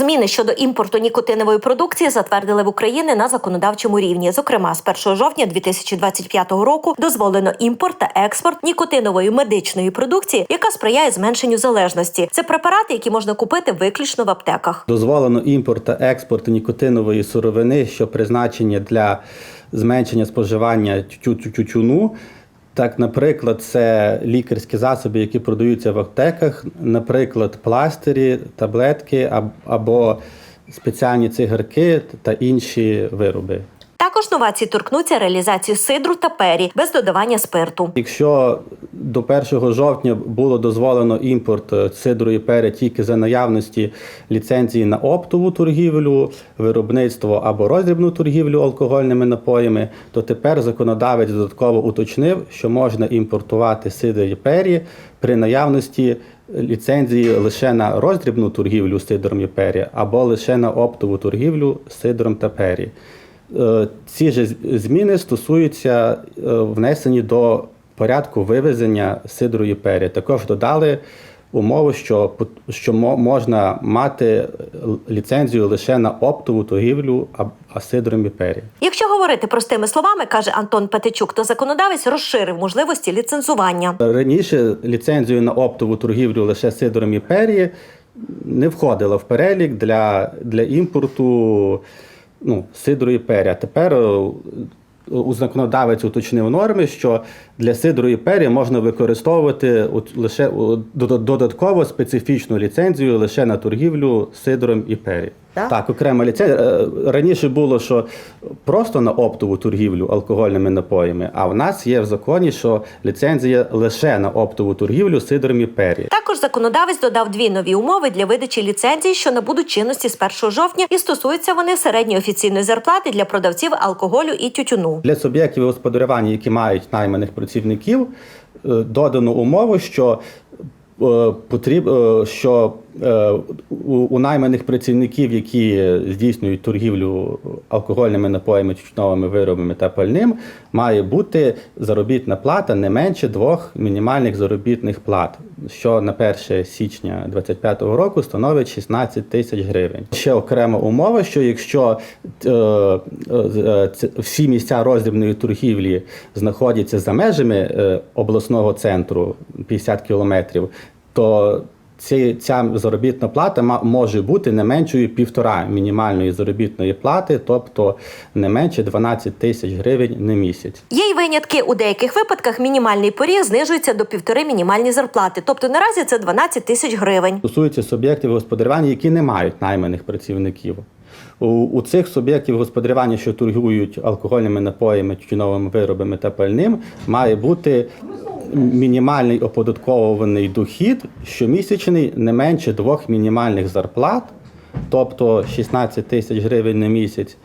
Зміни щодо імпорту нікотинової продукції затвердили в Україні на законодавчому рівні. Зокрема, з 1 жовтня 2025 року дозволено імпорт та експорт нікотинової медичної продукції, яка сприяє зменшенню залежності. Це препарати, які можна купити виключно в аптеках. Дозволено імпорт та експорт нікотинової сировини, що призначені для зменшення споживання тютю- тютюну. Так, наприклад, це лікарські засоби, які продаються в аптеках, наприклад, пластирі, таблетки або спеціальні цигарки та інші вироби. Також новації торкнуться реалізації сидру та пері без додавання спирту. Якщо до 1 жовтня було дозволено імпорт е, сидру і пери тільки за наявності ліцензії на оптову торгівлю, виробництво або роздрібну торгівлю алкогольними напоями, то тепер законодавець додатково уточнив, що можна імпортувати сидр і пері при наявності ліцензії лише на роздрібну торгівлю сидром і пері або лише на оптову торгівлю сидром та пері. Е, Ці ж зміни стосуються е, внесені до порядку вивезення сидру і пері. Також додали умову, що, що мо- можна мати ліцензію лише на оптову торгівлю а- сидром і пері. Якщо говорити простими словами, каже Антон Петичук, то законодавець розширив можливості ліцензування. Раніше ліцензію на оптову торгівлю лише сидором і пері не входила в перелік для, для імпорту ну, сидру і пер'я. Тепер е, у законодавець уточнив норми, що для сидру і пері можна використовувати лише додатково специфічну ліцензію лише на торгівлю сидром і пері. Так? Так, окрема ліцензія. Е, Раніше було, що просто на оптову торгівлю алкогольними напоями, а в нас є в законі, що ліцензія лише на оптову торгівлю сидром і пері. Також законодавець додав дві нові умови для видачі ліцензій, що набудуть чинності з 1 жовтня, і стосуються вони середньої офіційної зарплати для продавців алкоголю і тютюну. Для суб'єктів господарювання, які мають найманих працівників, е, додано умову, що е, потріб, е, що у, у найманих працівників, які здійснюють торгівлю алкогольними напоями, тютюновими виробами та пальним, має бути заробітна плата не менше двох мінімальних заробітних плат, що на 1 січня 2025 року становить 16 тисяч гривень. Ще окрема умова, що якщо е, е, всі місця роздрібної торгівлі знаходяться за межами е, обласного центру 50 кілометрів, то ці, ця заробітна плата може бути не меншою півтора мінімальної заробітної плати, тобто не менше 12 тисяч гривень на місяць. Є й винятки у деяких випадках. Мінімальний поріг знижується до півтори мінімальні зарплати, тобто наразі це 12 тисяч гривень. стосується суб'єктів господарювання, які не мають найманих працівників. У, у цих суб'єктів господарювання, що торгують алкогольними напоями, тютюновими виробами та пальним, має бути мінімальний оподатковуваний дохід щомісячний не менше двох мінімальних зарплат, тобто 16 тисяч гривень на місяць,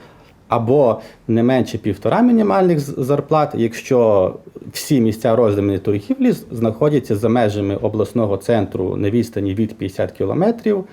або не менше півтора мінімальних зарплат, якщо всі місця роздільної торгівлі знаходяться за межами обласного центру на відстані від 50 кілометрів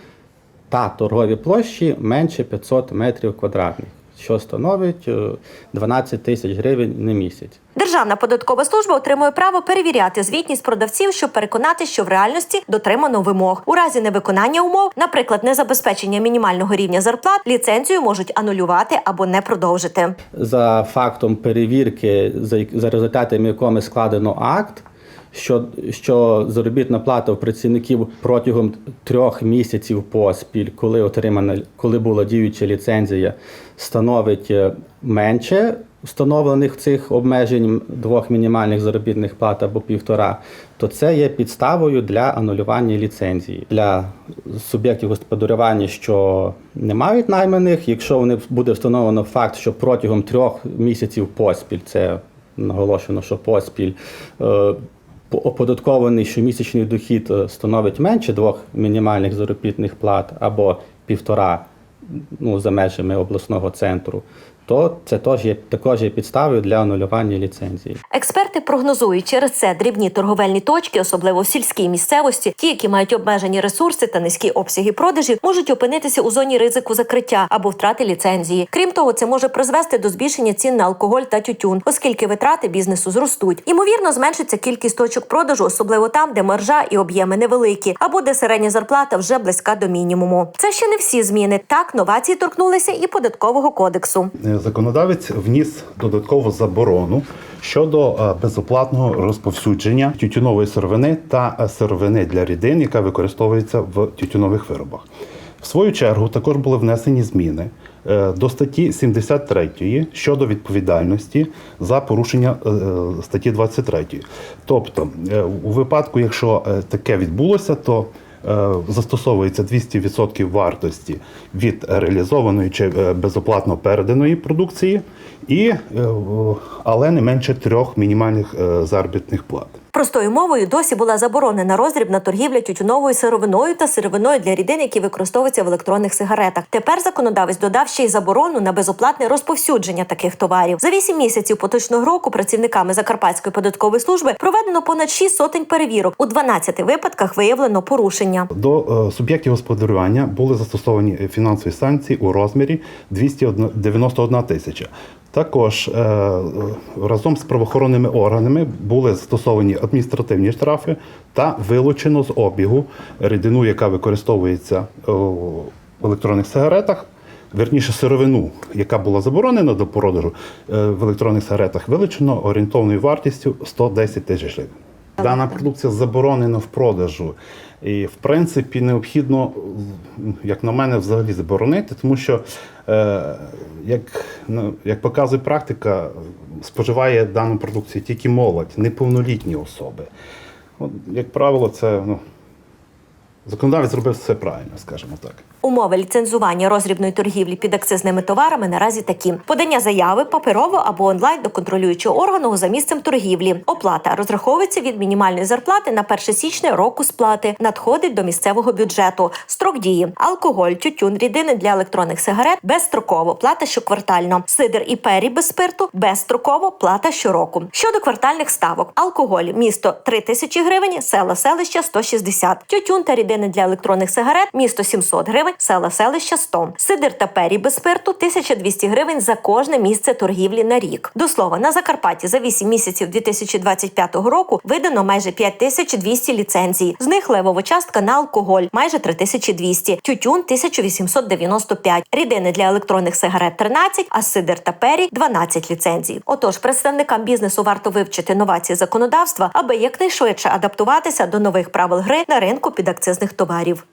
та торгові площі менше 500 метрів квадратних, що становить е, 12 тисяч гривень на місяць. Державна податкова служба отримує право перевіряти звітність продавців, щоб переконати, що в реальності дотримано вимог. У разі невиконання умов, наприклад, незабезпечення мінімального рівня зарплат, ліцензію можуть анулювати або не продовжити. за фактом перевірки, за, результатами якими складено акт, що, що заробітна плата у працівників протягом трьох місяців поспіль, коли отримана, коли була діюча ліцензія, становить е, менше встановлених цих обмежень двох мінімальних заробітних плат або півтора, то це є підставою для анулювання ліцензії для суб'єктів господарювання, що не мають найманих. Якщо вони буде встановлено факт, що протягом трьох місяців поспіль, це наголошено, що поспіль. По- Оподаткований щомісячний дохід е, становить менше двох мінімальних заробітних плат або півтора ну, за межами обласного центру, то це теж є також є підставою для анулювання ліцензії. Експерти прогнозують, через це дрібні торговельні точки, особливо в сільській місцевості, ті, які мають обмежені ресурси та низькі обсяги продажів, можуть опинитися у зоні ризику закриття або втрати ліцензії. Крім того, це може призвести до збільшення цін на алкоголь та тютюн, оскільки витрати бізнесу зростуть. Ймовірно, зменшиться кількість точок продажу, особливо там, де маржа і об'єми невеликі, або де середня зарплата вже близька до мінімуму. Це ще не всі зміни. Так, новації торкнулися і податкового кодексу. Е, Законодавець вніс додаткову заборону щодо е, безоплатного розповсюдження тютюнової сировини та е, сировини для рідин, яка використовується в тютюнових виробах. В свою чергу також були внесені зміни до статті 73 щодо відповідальності за порушення статті 23. Тобто, у випадку, якщо таке відбулося, то застосовується 200% вартості від реалізованої чи е, безоплатно переданої продукції, і, е, але не менше трьох мінімальних е, заробітних плат. Простою мовою досі була заборонена роздрібна торгівля тютюновою сировиною та сировиною для рідин, які використовуються в електронних сигаретах. Тепер законодавець додав ще й заборону на безоплатне розповсюдження таких товарів. За вісім місяців поточного року працівниками Закарпатської податкової служби проведено понад шість сотень перевірок. У 12 випадках виявлено порушення. До е, суб'єктів господарювання були застосовані фінансові санкції у розмірі 291 тисяча. Також е, разом з правоохоронними органами були застосовані адміністративні штрафи та вилучено з обігу рідину, яка використовується в електронних сигаретах. Верніше сировину, яка була заборонена до продажу е, в електронних сигаретах, вилучено орієнтовною вартістю 110 тисяч гривень. Дана продукція заборонена в продажу. І, в принципі, необхідно, як на мене, взагалі заборонити, тому що, е, як, ну, як показує практика, споживає дану продукцію тільки молодь, неповнолітні особи. От, як правило, це ну, законодавець зробив все правильно, скажімо так. Умови ліцензування розрібної торгівлі під акцизними товарами наразі такі: подання заяви паперово або онлайн до контролюючого органу за місцем торгівлі. Оплата розраховується від мінімальної зарплати на 1 січня року сплати, надходить до місцевого бюджету. Строк дії: алкоголь, тютюн, рідини для електронних сигарет безстроково, плата щоквартально. Сидр і пері без спирту безстроково, плата щороку. Щодо квартальних ставок: алкоголь місто 3 тисячі гривень, села селища 160. Тютюн та рідини для електронних сигарет місто 700 гривень, села селища 100. Сидр та пері без спирту 1200 гривень за кожне місце торгівлі на рік. До слова, на Закарпатті за 8 місяців 2025 року видано майже 5200 ліцензій. З них левова частка на алкоголь майже 3200, тютюн 1895, рідини для електронних сигарет 13, а сидр та пері 12 ліцензій. Отож, представникам бізнесу варто вивчити новації законодавства, аби якнайшвидше адаптуватися до нових правил гри на ринку підакцизних товарів.